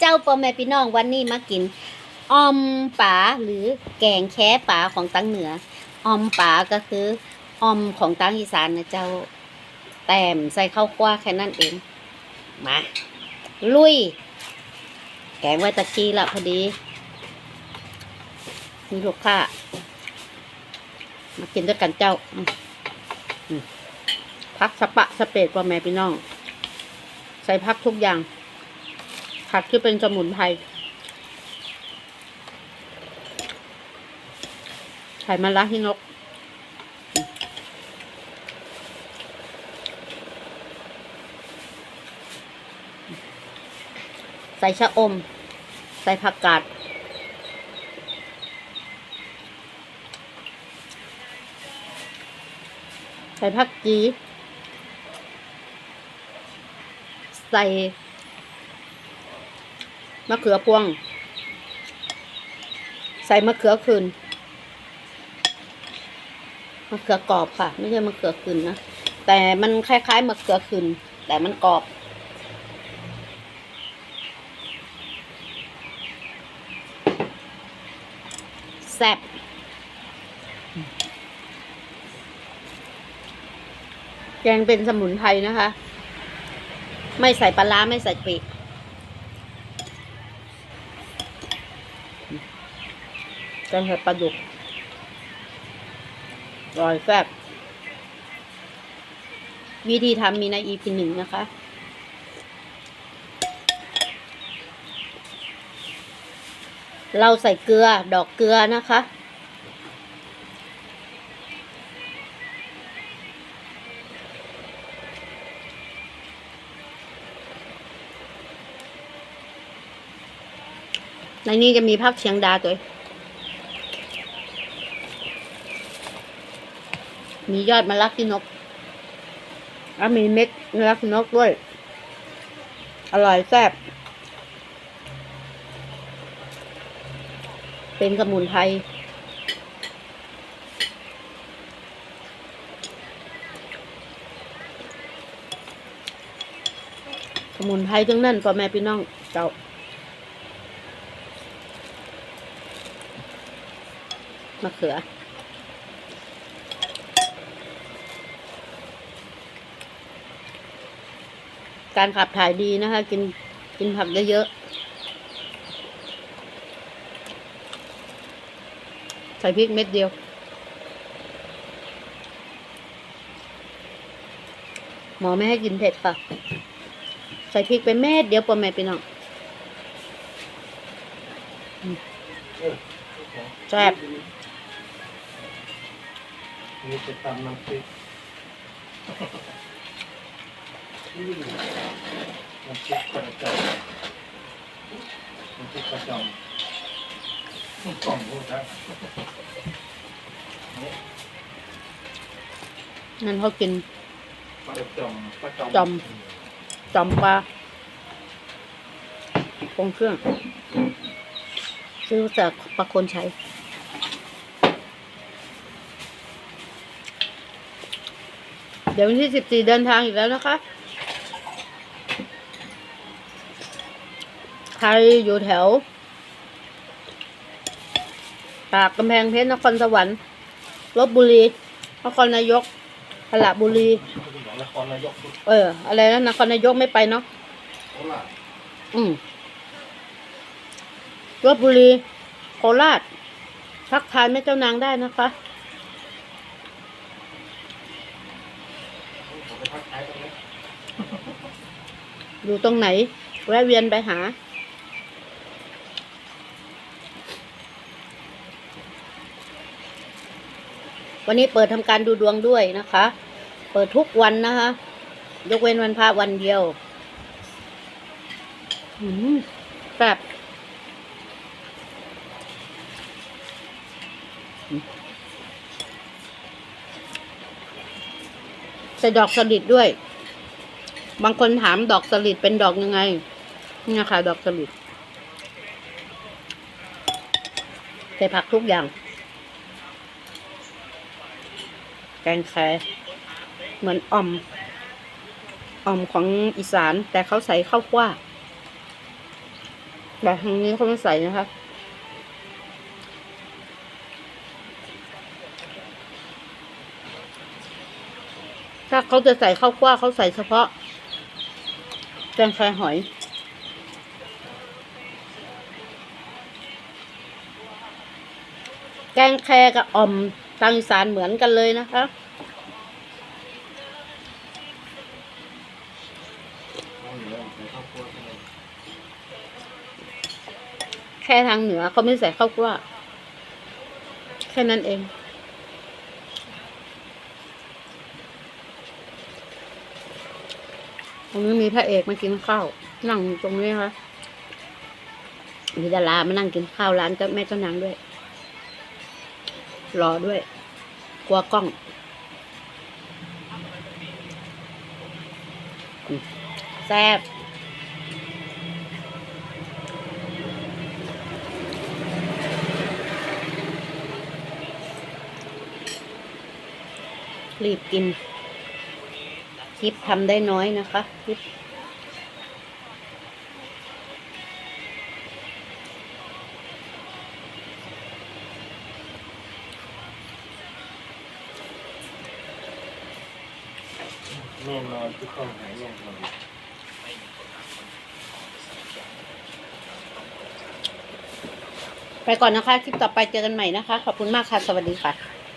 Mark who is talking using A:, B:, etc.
A: เจ้าพ่อแม่พี่น้องวันนี้มากินออมป่าหรือแกงแค่ป่าของตังเหนือออมป่าก็คือออมของตังอีสานนะเจ้าแต้มใส่ข้าวคั่วแค่นั้นเองมาลุย แกงไว้ตะกี้ละพอดีมีลูกค้ามากินด้วยกันเจ้าพักสปะสเปดพ่อแม่พี่น้อง ใส่พักทุกอย่าง ผักที่เป็นสมุนไพรไข่มะระที่นก ใส่ชะอม ใส่ผักกาดใส่ผักจี ใส่ มะเขือพวง ใส่มะเขือคืนมะเขือกรอบค่ะ ไม่ใช่มะเขือคืนนะแต่มันคล้ายๆมะเขือคืนแต่มันกรอบแซ่บแกงเป็นสมุนไพรนะคะ ไม่ใส่ปลาร้าไม่ใส่ปีก แกงเห็ดปลาดุกรอยแซ่บวิธีทำมีใน EP หนึ่งนะคะ เราใส่เกลือดอกเกลือนะคะ ในนี้จะมีผักเชียงดาตัวเอง มียอดมะลักที่นกแล้วมีเม็ดมะลักที่นกด้วย อร่อยแซ่บ เป็นสมุนไพรสมุนไพรทั้งนั้นพ่อแม่พี่น้องเจ้ามะเขือ การขับถ่ายดีนะคะ กินกินผักเยอะๆใส่พริกเม็ดเดียวหมอไม่ให้กินเผ็ดค่ะ ใส่พริกไปเม็ดเดียวปอแม่ไปน้องอืมแซ่บ
B: นี่จะตำน้ำพริก อืมน้ำพริกกระจอกน้ำพริกกระจอกกล่องพูดครับ
A: นั่นเขากิน
B: กระจอกกระจอก
A: จอมจอมปลาปรุงเครื่อง ซื้อจากปลาคนใช้ เดี๋ยววันที่สิบสี่เดินทางอีกแล้วนะคะ ใครอยู่แถวปากกำแพงเพชรนครสวรรค์ลบบุรีนครนายกสระบุรี เออ อะไรนะนครนายกไม่ไปเนาะอืมลบบุรีโคราชทักทายแม่เจ้านางได้นะคะ อยู่ตรงไหน แวะเวียนไปหา วันนี้เปิดทำการดูดวงด้วยนะคะ เปิดทุกวันนะคะ ยกเว้นวันพระวันเดียวอืมแบบใส่ดอกสลิดด้วย บางคนถามดอกสลิดเป็นดอกยังไงนี่นะคะดอกสลิดใส่ผักทุกอย่าง แกงแคเหมือนอ่อมอ่อมของอีสานแต่เขาใส่ข้าวกล้าแต่ทางนี้เขาไม่ใส่นะคะถ้าเขาจะใส่ข้าวกล้าเขาใส่เฉพาะแกงไฟหอย แกงแคกับอ่อม ทางอีสานเหมือนกันเลยนะคะแค่ทางเหนือเขาไม่ใส่ข้าวกล้าแค่นั้นเองตรงนี้มีพระเอกมากินข้าวนั่งตรงนี้ค่ะมีดารามานั่งกินข้าวร้านเจ้าแม่เจ้านางด้วย รอด้วย กลัวกล้อง แซ่บรีบกิน คลิปทำได้น้อยนะคะ คลิป
B: แน่นอนทุกคนหายแน่นอน
A: ไปก่อนนะคะ คลิปต่อไปเจอกันใหม่นะคะ ขอบคุณมากค่ะ สวัสดีค่ะ